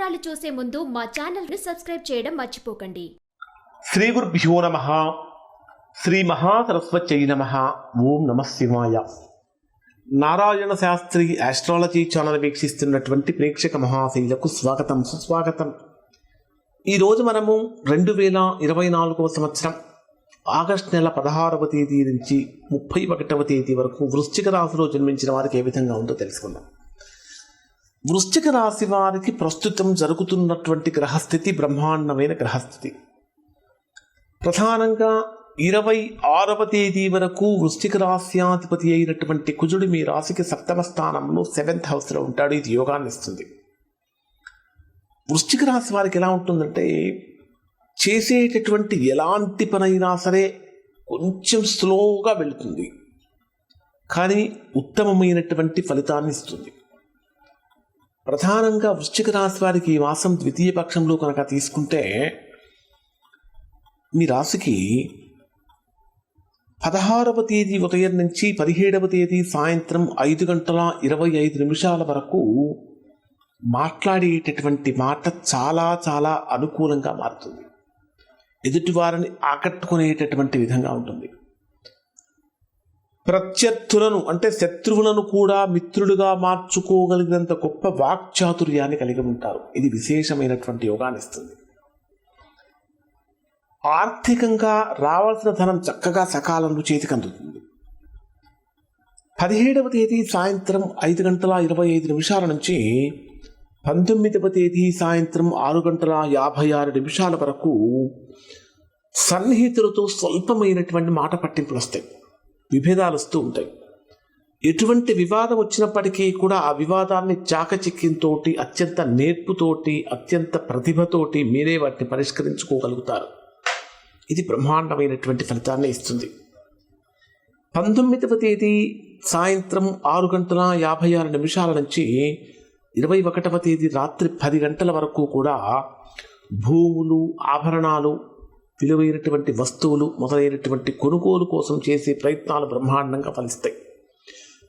వివరాలు చూసే ముందు మా ఛానల్ని సబ్స్క్రైబ్ చేయడం మర్చిపోకండి. శ్రీ గురుభ్యో నమ. శ్రీ మహాసరస్వత్యై నమ. ఓం నమ శివాయ. నారాయణ శాస్త్రి ఆస్ట్రాలజీ ఛానల్ వీక్షిస్తున్నటువంటి ప్రేక్షక మహాశైలకు స్వాగతం సుస్వాగతం. ఈరోజు మనము రెండు వేల ఇరవై నాలుగవ సంవత్సరం ఆగస్ట్ నెల పదహారవ తేదీ నుంచి ముప్పై ఒకటవ తేదీ వరకు వృశ్చిక రాశిలో జన్మించిన వారికి ఏ విధంగా ఉందో తెలుసుకుందాం. వృశ్చిక రాశి వారికి ప్రస్తుతం జరుగుతున్నటువంటి గ్రహస్థితి బ్రహ్మాండమైన గ్రహస్థితి. ప్రధానంగా ఇరవై ఆరవ తేదీ వరకు వృశ్చిక రాశ్యాధిపతి అయినటువంటి కుజుడు మీ రాశికి సప్తమ స్థానంలో సెవెంత్ హౌస్లో ఉంటాడు. ఇది యోగాన్ని ఇస్తుంది. వృశ్చిక రాశి వారికి ఎలా ఉంటుందంటే చేసేటటువంటి ఎలాంటి పనైనా సరే కొంచెం స్లోగా వెళుతుంది. కానీ ఉత్తమమైనటువంటి ఫలితాన్ని ఇస్తుంది. ప్రధానంగా వృశ్చిక రాశి వారికి ఈ మాసం ద్వితీయ పక్షంలో కనుక తీసుకుంటే మీ రాశికి పదహారవ తేదీ ఉదయం నుంచి పదిహేడవ తేదీ సాయంత్రం ఐదు గంటల ఇరవై ఐదు నిమిషాల వరకు మాట్లాడేటటువంటి మాట చాలా చాలా అనుకూలంగా మారుతుంది. ఎదుటివారిని ఆకట్టుకునేటటువంటి విధంగా ఉంటుంది. ప్రత్యర్థులను అంటే శత్రువులను కూడా మిత్రులుగా మార్చుకోగలిగినంత గొప్ప వాక్చాతుర్యాన్ని కలిగి ఉంటారు. ఇది విశేషమైనటువంటి యోగాన్ని ఇస్తుంది. ఆర్థికంగా రావాల్సిన ధనం చక్కగా సకాలంలో చేతికి అందుతుంది. పదిహేడవ తేదీ సాయంత్రం ఐదు గంటల ఇరవై ఐదు నిమిషాల నుంచి పంతొమ్మిదవ తేదీ సాయంత్రం ఆరు గంటల యాభై ఆరు నిమిషాల వరకు సన్నిహితులతో స్వల్పమైనటువంటి మాట పట్టింపులు వస్తాయి. విభేదాలు వస్తూ ఉంటాయి. ఎటువంటి వివాదం వచ్చినప్పటికీ కూడా ఆ వివాదాన్ని చాకచక్యంతోటి అత్యంత నేర్పుతోటి అత్యంత ప్రతిభతోటి మీరే వాటిని పరిష్కరించుకోగలుగుతారు. ఇది బ్రహ్మాండమైనటువంటి ఫలితాన్ని ఇస్తుంది. పంతొమ్మిదవ తేదీ సాయంత్రం ఆరు గంటల యాభై ఆరు నిమిషాల నుంచి ఇరవై ఒకటవ తేదీ రాత్రి పది గంటల వరకు కూడా భూములు ఆభరణాలు విలువైనటువంటి వస్తువులు మొదలైనటువంటి కొనుగోలు కోసం చేసే ప్రయత్నాలు బ్రహ్మాండంగా ఫలిస్తాయి.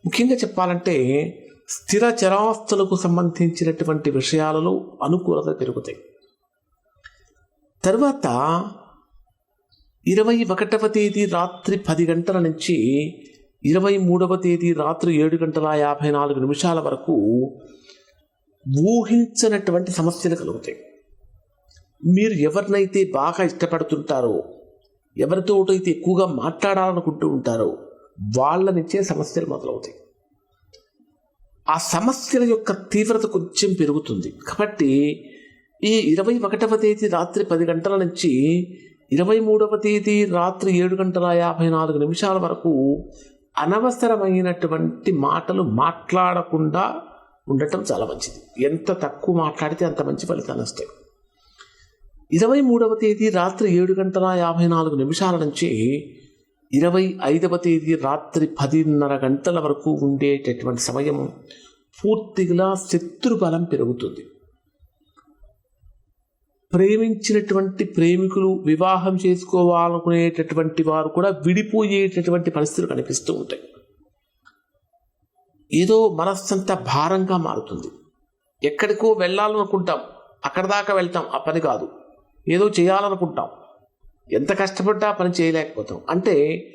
ముఖ్యంగా చెప్పాలంటే స్థిర చరాస్తులకు సంబంధించినటువంటి విషయాలలో అనుకూలత పెరుగుతాయి. తర్వాత ఇరవై ఒకటవ తేదీ రాత్రి పది గంటల నుంచి ఇరవై మూడవ తేదీ రాత్రి ఏడు గంటల యాభై నాలుగు నిమిషాల వరకు ఊహించనటువంటి సమస్యలు కలుగుతాయి. మీరు ఎవరినైతే బాగా ఇష్టపడుతుంటారో ఎవరితో అయితే ఎక్కువగా మాట్లాడాలనుకుంటూ ఉంటారో వాళ్ళ నుంచే సమస్యలు మొదలవుతాయి. ఆ సమస్యల యొక్క తీవ్రత కొంచెం పెరుగుతుంది. కాబట్టి ఈ ఇరవై ఒకటవ తేదీ రాత్రి పది గంటల నుంచి ఇరవై మూడవ తేదీ రాత్రి ఏడు గంటల యాభై నాలుగు నిమిషాల వరకు అనవసరమైనటువంటి మాటలు మాట్లాడకుండా ఉండటం చాలా మంచిది. ఎంత తక్కువ మాట్లాడితే అంత మంచి ఫలితాలు వస్తాయి. ఇరవై మూడవ తేదీ రాత్రి ఏడు గంటల యాభై నాలుగు నిమిషాల నుంచి ఇరవై ఐదవ తేదీ రాత్రి పదిన్నర గంటల వరకు ఉండేటటువంటి సమయం పూర్తిగా శత్రు బలం పెరుగుతుంది. ప్రేమించినటువంటి ప్రేమికులు వివాహం చేసుకోవాలనుకునేటటువంటి వారు కూడా విడిపోయేటటువంటి పరిస్థితులు కనిపిస్తూ ఉంటాయి. ఏదో మనస్సంతా భారంగా మారుతుంది. ఎక్కడికో వెళ్ళాలనుకుంటాం. అక్కడ దాకా వెళ్తాం. ఆ పని కాదు. ఏదో చేయాలనుకుంటాం. ఎంత కష్టపడ్డా ఆ పని చేయలేకపోతాం. అంటే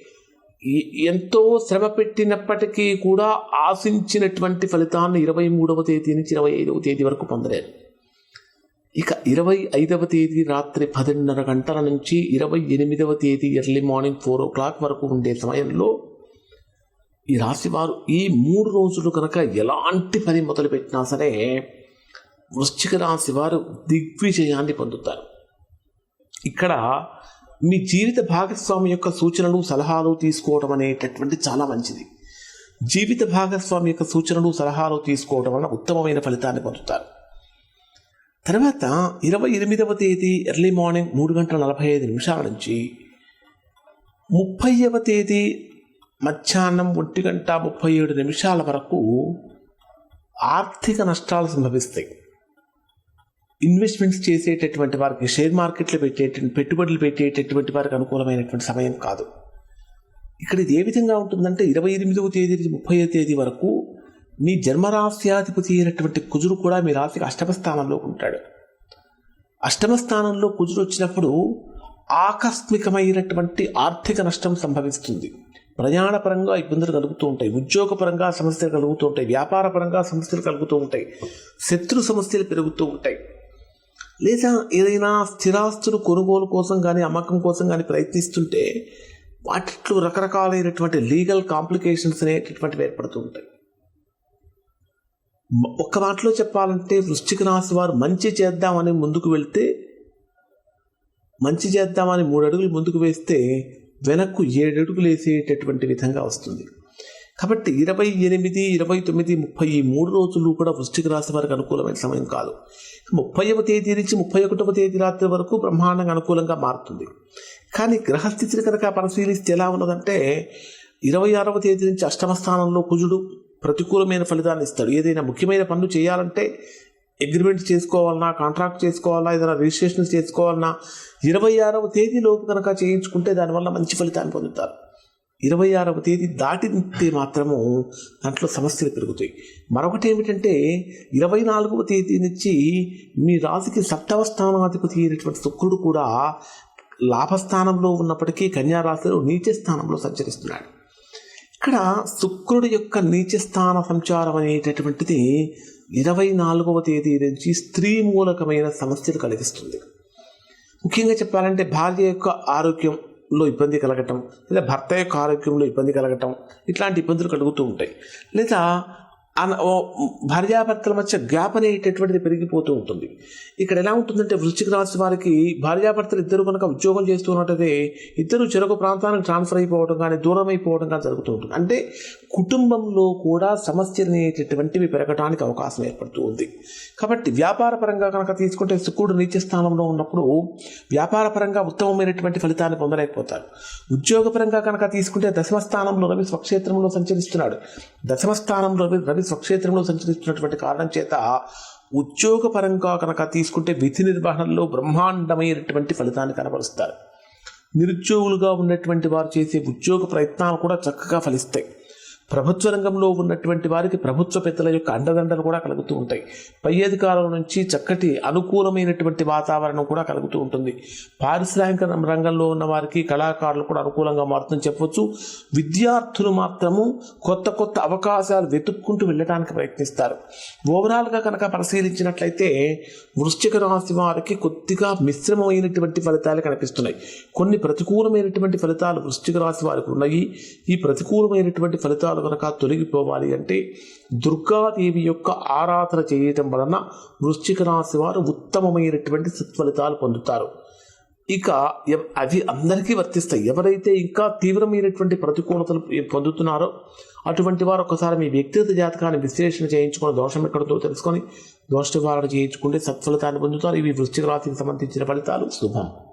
ఈ- ఎంతో శ్రమ పెట్టినప్పటికీ కూడా ఆశించినటువంటి ఫలితాన్ని ఇరవై మూడవ తేదీ నుంచి ఇరవై ఐదవ తేదీ వరకు పొందలేరు. ఇక ఇరవై ఐదవ తేదీ రాత్రి పదిన్నర గంటల నుంచి ఇరవై ఎనిమిదవ తేదీ early morning four o'clock వరకు ఉండే సమయంలో ఈ రాశి వారు ఈ మూడు రోజులు కనుక ఎలాంటి పని మొదలుపెట్టినా సరే వృశ్చిక రాశి వారు దిగ్విజయాన్ని పొందుతారు. ఇక్కడ మీ జీవిత భాగస్వామి యొక్క సూచనలు సలహాలు తీసుకోవడం అనేటటువంటి చాలా మంచిది. జీవిత భాగస్వామి యొక్క సూచనలు సలహాలు తీసుకోవడం వలన ఉత్తమమైన ఫలితాన్ని పొందుతారు. తర్వాత ఇరవై ఎనిమిదవ తేదీ ఎర్లీ మార్నింగ్ మూడు గంటల నలభై ఐదు నిమిషాల నుంచి ముప్పైవ తేదీ మధ్యాహ్నం ఒంటి గంట ముప్పై ఏడు నిమిషాల వరకు ఆర్థిక నష్టాలు సంభవిస్తాయి. ఇన్వెస్ట్మెంట్స్ చేసేటటువంటి వారికి షేర్ మార్కెట్లో పెట్టే పెట్టుబడులు పెట్టేటటువంటి వారికి అనుకూలమైనటువంటి సమయం కాదు. ఇక్కడ ఇది ఏ విధంగా ఉంటుందంటే ఇరవై ఎనిమిదవ తేదీ నుంచి ముప్పై తేదీ వరకు మీ జన్మరాశ్యాధిపతి అయినటువంటి కుజుడు కూడా మీ రాశికి అష్టమ స్థానంలో ఉంటాడు. అష్టమ స్థానంలో కుజుడు వచ్చినప్పుడు ఆకస్మికమైనటువంటి ఆర్థిక నష్టం సంభవిస్తుంది. ప్రయాణపరంగా ఇబ్బందులు కలుగుతూ ఉంటాయి. ఉద్యోగపరంగా సమస్యలు కలుగుతూ ఉంటాయి. వ్యాపారపరంగా సమస్యలు కలుగుతూ ఉంటాయి. శత్రు సమస్యలు పెరుగుతూ ఉంటాయి. లేదా ఏదైనా స్థిరాస్తులు కొనుగోలు కోసం కానీ అమ్మకం కోసం కానీ ప్రయత్నిస్తుంటే వాటిలో రకరకాలైనటువంటి లీగల్ కాంప్లికేషన్స్ అనేటటువంటివి ఏర్పడుతూ ఉంటాయి. ఒక్క మాటలో చెప్పాలంటే వృశ్చిక రాశి వారు మంచి చేద్దామని ముందుకు వెళ్తే మంచి చేద్దామని మూడు అడుగులు ముందుకు వేస్తే వెనక్కు ఏడు అడుగులు వేసేటటువంటి విధంగా వస్తుంది. కాబట్టి ఇరవై ఎనిమిది ఇరవై తొమ్మిది ముప్పై మూడు రోజులు కూడా వృష్టికి రాశి వారికి అనుకూలమైన సమయం కాదు. ముప్పైవ తేదీ నుంచి ముప్పై ఒకటవ తేదీ రాత్రి వరకు బ్రహ్మాండంగా అనుకూలంగా మారుతుంది. కానీ గ్రహస్థితిని కనుక పరిశీలిస్తే ఎలా ఉన్నదంటే ఇరవై ఆరవ తేదీ నుంచి అష్టమ స్థానంలో కుజుడు ప్రతికూలమైన ఫలితాన్ని ఇస్తాడు. ఏదైనా ముఖ్యమైన పనులు చేయాలంటే అగ్రిమెంట్ చేసుకోవాలన్నా కాంట్రాక్ట్ చేసుకోవాలన్నా ఏదైనా రిజిస్ట్రేషన్ చేసుకోవాలన్నా ఇరవై ఆరవ తేదీలోపు కనుక చేయించుకుంటే దానివల్ల మంచి ఫలితాన్ని పొందుతారు. ఇరవై ఆరవ తేదీ దాటితే మాత్రము దాంట్లో సమస్యలు పెరుగుతాయి. మరొకటి ఏమిటంటే ఇరవై నాలుగవ తేదీ నుంచి మీ రాశికి సప్తమ స్థానాధిపతి అయినటువంటి శుక్రుడు కూడా లాభస్థానంలో ఉన్నప్పటికీ కన్యా రాశిలో నీచ స్థానంలో సంచరిస్తున్నాడు. ఇక్కడ శుక్రుడి యొక్క నీచ స్థాన సంచారం అనేటటువంటిది ఇరవై నాలుగవ తేదీ నుంచి స్త్రీ మూలకమైన సమస్యలు కలిగిస్తుంది. ముఖ్యంగా చెప్పాలంటే భార్య యొక్క ఆరోగ్యం లో ఇబ్బంది కలగటం లేదా భర్త యొక్క ఆరోగ్యంలో ఇబ్బంది కలగటం ఇట్లాంటి ఇబ్బందులు కలుగుతూ ఉంటాయి. లేదా భార్యాభర్తల మధ్య గ్యాప్ అనేటటువంటిది పెరిగిపోతూ ఉంటుంది. ఇక్కడ ఎలా ఉంటుందంటే వృశ్చిక రాశి వారికి భార్యాభర్తలు ఇద్దరు కనుక ఉద్యోగం చేస్తూ ఉన్నట్టయితే ఇద్దరు చెరొక ప్రాంతానికి ట్రాన్స్ఫర్ అయిపోవడం కానీ దూరం అయిపోవడం కానీ జరుగుతూ ఉంటుంది. అంటే కుటుంబంలో కూడా సమస్యలు అనేటటువంటివి పెరగడానికి అవకాశం ఏర్పడుతూ ఉంది. కాబట్టి వ్యాపార పరంగా కనుక తీసుకుంటే శుక్రుడు నీచ స్థానంలో ఉన్నప్పుడు వ్యాపార పరంగా ఉత్తమమైనటువంటి ఫలితాన్ని పొందలేకపోతారు. ఉద్యోగపరంగా కనుక తీసుకుంటే దశమ స్థానంలో రవి స్వక్షేత్రంలో సంచరిస్తున్నాడు. దశమ స్థానంలో రవి రవి స్వక్షేత్రంలో సంచరిస్తున్నటువంటి కారణం చేత ఉద్యోగపరంగా కనుక తీసుకుంటే విధి నిర్వహణలో బ్రహ్మాండమైనటువంటి ఫలితాన్ని కనబరుస్తారు. నిరుద్యోగులుగా ఉన్నటువంటి వారు చేసే ఉద్యోగ ప్రయత్నాలు కూడా చక్కగా ఫలిస్తాయి. ప్రభుత్వ రంగంలో ఉన్నటువంటి వారికి ప్రభుత్వ పెద్దల యొక్క అండదండలు కూడా కలుగుతూ ఉంటాయి. పై అధికారుల నుంచి చక్కటి అనుకూలమైనటువంటి వాతావరణం కూడా కలుగుతూ ఉంటుంది. పారిశ్రామిక రంగంలో ఉన్న వారికి కళాకారులు కూడా అనుకూలంగా మారుతుందని చెప్పవచ్చు విద్యార్థులు మాత్రము కొత్త కొత్త అవకాశాలు వెతుక్కుంటూ వెళ్ళడానికి ప్రయత్నిస్తారు. ఓవరాల్గా కనుక పరిశీలించినట్లయితే వృశ్చిక రాశి వారికి కొద్దిగా మిశ్రమమైనటువంటి ఫలితాలు కనిపిస్తున్నాయి. కొన్ని ప్రతికూలమైనటువంటి ఫలితాలు వృశ్చిక రాశి వారికి ఉన్నాయి. ఈ ప్రతికూలమైనటువంటి ఫలితాలు కనుక తొలగిపోవాలి అంటే దుర్గాదేవి యొక్క ఆరాధన చేయటం వలన వృశ్చిక రాశి వారు ఉత్తమమైనటువంటి సత్ఫలితాలు పొందుతారు. ఇక అవి అందరికీ వర్తిస్తాయి. ఎవరైతే ఇంకా తీవ్రమైనటువంటి ప్రతికూలతలు పొందుతున్నారో అటువంటి వారు ఒకసారి మీ వ్యక్తిగత జాతకాన్ని విశ్లేషణ చేయించుకొని దోషం ఎక్కడతో తెలుసుకొని దోష నివారణ చేయించుకుంటే సత్ఫలితాన్ని పొందుతారు. ఇవి వృశ్చిక రాశికి సంబంధించిన ఫలితాలు. శుభం.